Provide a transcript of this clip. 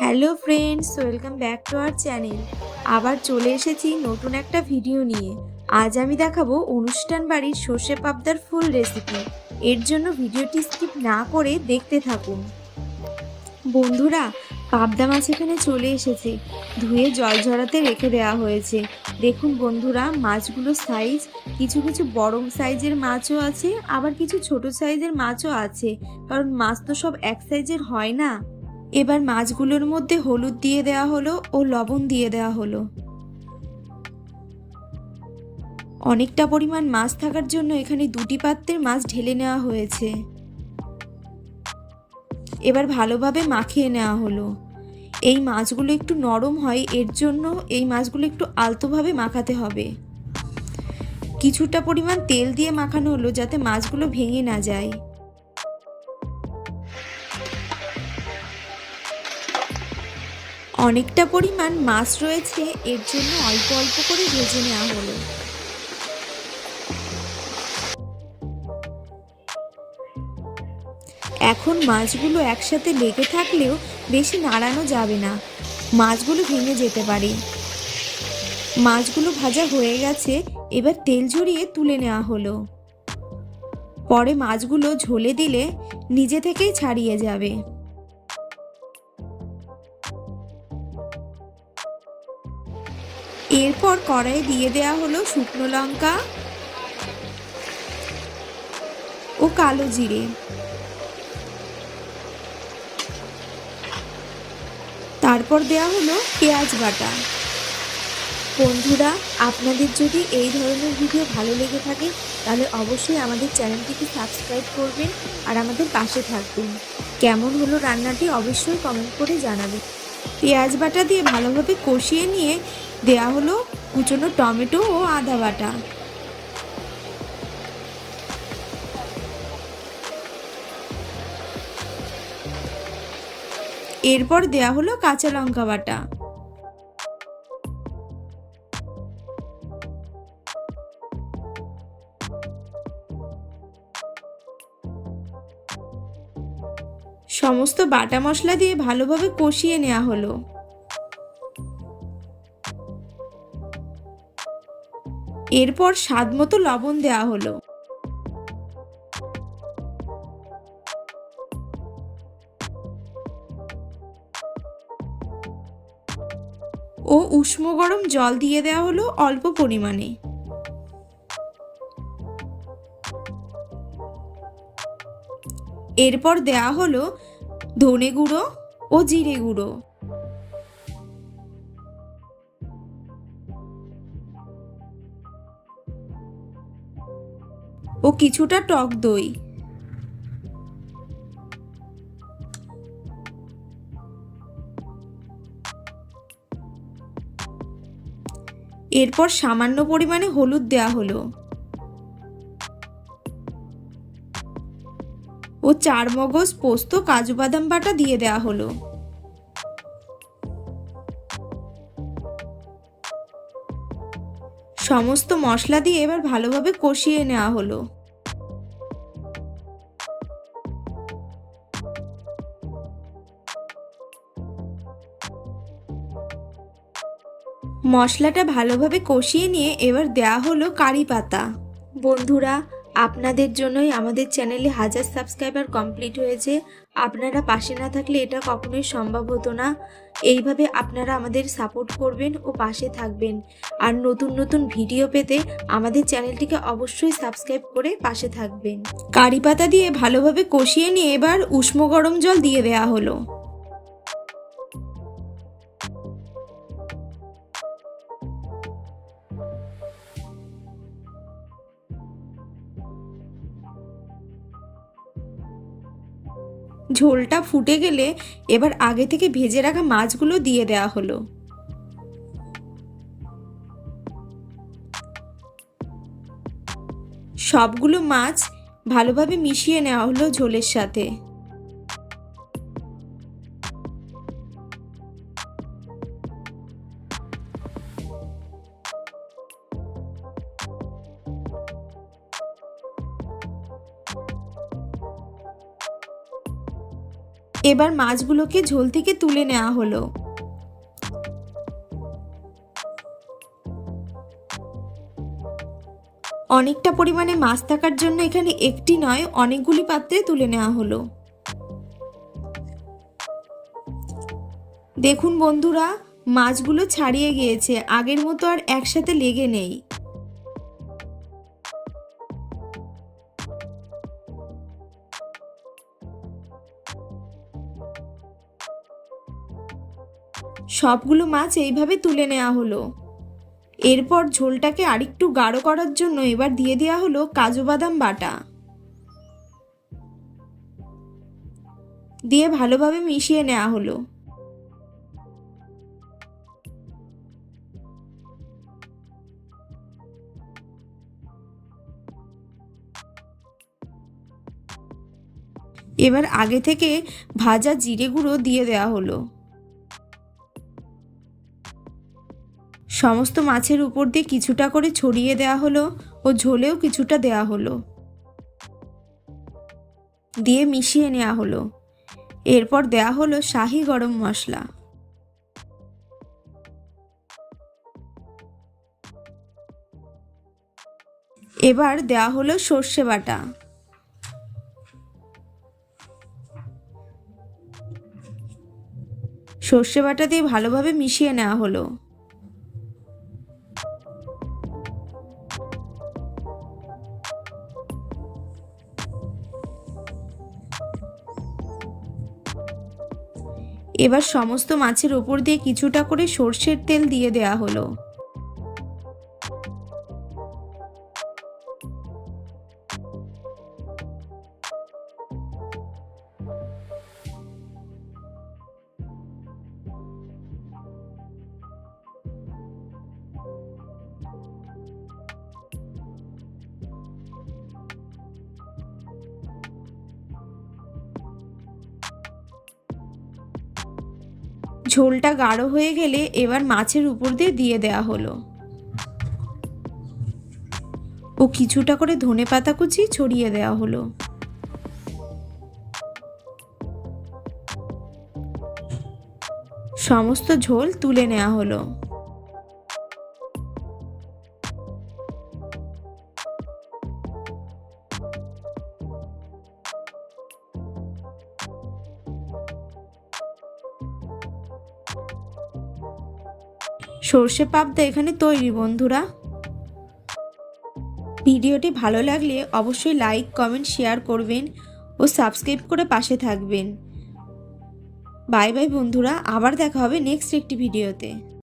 Hello friends, welcome back to our channel. আবার চলে এসেছি নতুন একটা ভিডিও নিয়ে। আজ আমি দেখাবো অনুষ্ঠান বাড়ির সর্ষে পাবদার ফুল রেসিপি এর জন্য ভিডিওটি স্কিপ না করে দেখতে থাকুন। বন্ধুরা, পাবদা মাছ এখানে চলে এসেছে। ধুয়ে জল ঝরাতে রেখে দেওয়া হয়েছে। দেখুন বন্ধুরা মাছগুলোর সাইজ কিছু কিছু বড় সাইজের মাছও আছে, আবার কিছু ছোট সাইজের মাছও আছে। কারণ মাছ তো সব এক সাইজের হয় না। এবার মাছগুলোর মধ্যে হলুদ দিয়ে দেওয়া হলো ও লবণ দিয়ে দেওয়া হলো। অনেকটা পরিমাণ মাছ থাকার জন্য এখানে দুটি পাত্রের মাছ ঢেলে নেওয়া হয়েছে। এবার ভালোভাবে মাখিয়ে নেওয়া হলো। এই মাছগুলো একটু নরম হয়, এর জন্য এই মাছগুলো একটু আলতোভাবে মাখাতে হবে। কিছুটা পরিমাণ তেল দিয়ে মাখানো হলো যাতে মাছগুলো ভেঙে না যায়। অনেকটা পরিমাণ মাছ রয়েছে, এর জন্য অল্প অল্প করে ভেজে নেওয়া হলো। এখন মাছগুলো একসাথে লেগে থাকলেও বেশি নাড়ানো যাবে না। মাছগুলো ভেঙে যেতে পারে। মাছগুলো ভাজা হয়ে গেছে, এবার তেল ঝরিয়ে তুলে নেওয়া হলো। পরে মাছগুলো ঝোলে দিলে নিজে থেকেই ছাড়িয়ে যাবে। এরপর কড়াইয়ে দিয়ে দেওয়া হলো শুকনো লঙ্কা ও কালো জিরে। তারপর দেওয়া হলো পেঁয়াজ বাটা। বন্ধুরা, আপনাদের যদি এই ধরনের ভিডিও ভালো লেগে থাকে, তাহলে অবশ্যই আমাদের চ্যানেলটিকে সাবস্ক্রাইব করবেন আর আমাদের পাশে থাকবেন। কেমন হলো রান্নাটি অবশ্যই কমেন্ট করে জানাবেন। পেঁয়াজ বাটা দিয়ে ভালোভাবে কষিয়ে নিয়ে দেয়া হলো কুচনো টমেটো ও আদা বাটা। এরপর দেয়া হলো কাঁচা লঙ্কা বাটা। সমস্ত বাটা মশলা দিয়ে ভালোভাবে কষিয়ে নেওয়া হলো। এরপর স্বাদ মতো লবণ দেওয়া হলো। ও উষ্ণ গরম জল দিয়ে দেওয়া হলো অল্প পরিমাণে। এরপর দেওয়া হলো ধনে গুঁড়ো ও জিরে গুঁড়ো। ও কিছুটা টক দই। এরপর সামান্য পরিমাণে হলুদ দেওয়া হলো। ও চার মগজ পোস্ত কাজু বাদাম বাটা দিয়ে দেওয়া হলো। সমস্ত মশলা দিয়ে এবার ভালোভাবে কষিয়ে নেওয়া হলো। মশলাটা ভালোভাবে কষিয়ে নিয়ে এবার দেয়া হলো কারি পাতা। বন্ধুরা আপনাদের জন্যই আমাদের চ্যানেলে হাজার সাবস্ক্রাইবার কমপ্লিট হয়েছে। আপনারা পাশে না থাকলে এটা কখনোই সম্ভব হতো না। এইভাবে আপনারা আমাদের সাপোর্ট করবেন ও পাশে থাকবেন। আর নতুন নতুন ভিডিও পেতে আমাদের চ্যানেলটিকে অবশ্যই সাবস্ক্রাইব করে পাশে থাকবেন। কারি পাতা দিয়ে ভালোভাবে কষিয়ে নিয়ে এবার উষ্ণ গরম জল দিয়ে দেওয়া হলো। ঝোলটা ফুটে গেলে এবার আগে থেকে ভেজে রাখা মাছগুলো দিয়ে দেওয়া হলো। সবগুলো মাছ ভালোভাবে মিশিয়ে নেওয়া হলো ঝোলের সাথে। এবার মাছগুলোকে ঝোল থেকে তুলে নেওয়া হলো। অনেকটা পরিমাণে মাছ থাকার জন্য এখানে একটি নয়, অনেকগুলি পাত্রে তুলে নেওয়া হলো। দেখুন বন্ধুরা, মাছগুলো ছাড়িয়ে গিয়েছে, আগের মতো আর একসাথে লেগে নেই। সবগুলো মাছ এইভাবে তুলে নেওয়া হলো। এরপর ঝোলটাকে আরেকটু গাঢ় করার জন্য এবার দিয়ে দেওয়া হলো কাজু বাদাম বাটা। দিয়ে ভালোভাবে মিশিয়ে নেওয়া হলো। এবার আগে থেকে ভাজা জিরে গুঁড়ো দিয়ে দেওয়া হলো। সমস্ত মাছের উপর দিয়ে কিছুটা করে ছড়িয়ে দেওয়া হলো ও ঝোলেও কিছুটা দেওয়া হলো। দিয়ে মিশিয়ে নেওয়া হলো। এরপর দেওয়া হলো শাহি গরম মশলা। এবার দেওয়া হলো সর্ষে বাটা। সর্ষে বাটা দিয়ে ভালোভাবে মিশিয়ে নেওয়া হলো। এবার সমস্ত মাছের ওপর দিয়ে কিছুটা করে সর্ষের তেল দিয়ে দেয়া হলো। ঝোলটা গাঢ় হয়ে গেলে এবার মাছের উপর দিয়ে দিয়ে দেওয়া হলো। ও কিছুটা করে ধনে পাতা কুচি ছড়িয়ে দেওয়া হলো। সমস্ত ঝোল তুলে নেওয়া হলো। সর্ষে পাবদা এখানে তৈরি বন্ধুরা। ভিডিওটি ভালো লাগলে অবশ্যই লাইক, কমেন্ট, শেয়ার করবেন ও সাবস্ক্রাইব করে পাশে থাকবেন। বাই বাই বন্ধুরা, আবার দেখা হবে নেক্সট একটি ভিডিওতে।